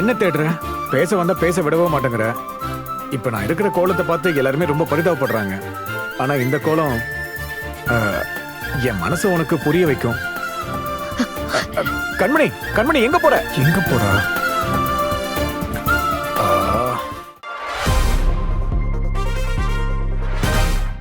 என்ன தேடுற? பேச வந்தா பேச விடவே மாட்டேங்கிற. இப்ப நான் இருக்கிற கோலத்தை பார்த்து எல்லாருமே ரொம்ப பரிதாபப்படுறாங்க. ஆனா இந்த கோலம் என் மனசை உனக்கு புரிய வைக்கும். கண்மணி கண்மணி எங்க போற? எங்க போறா?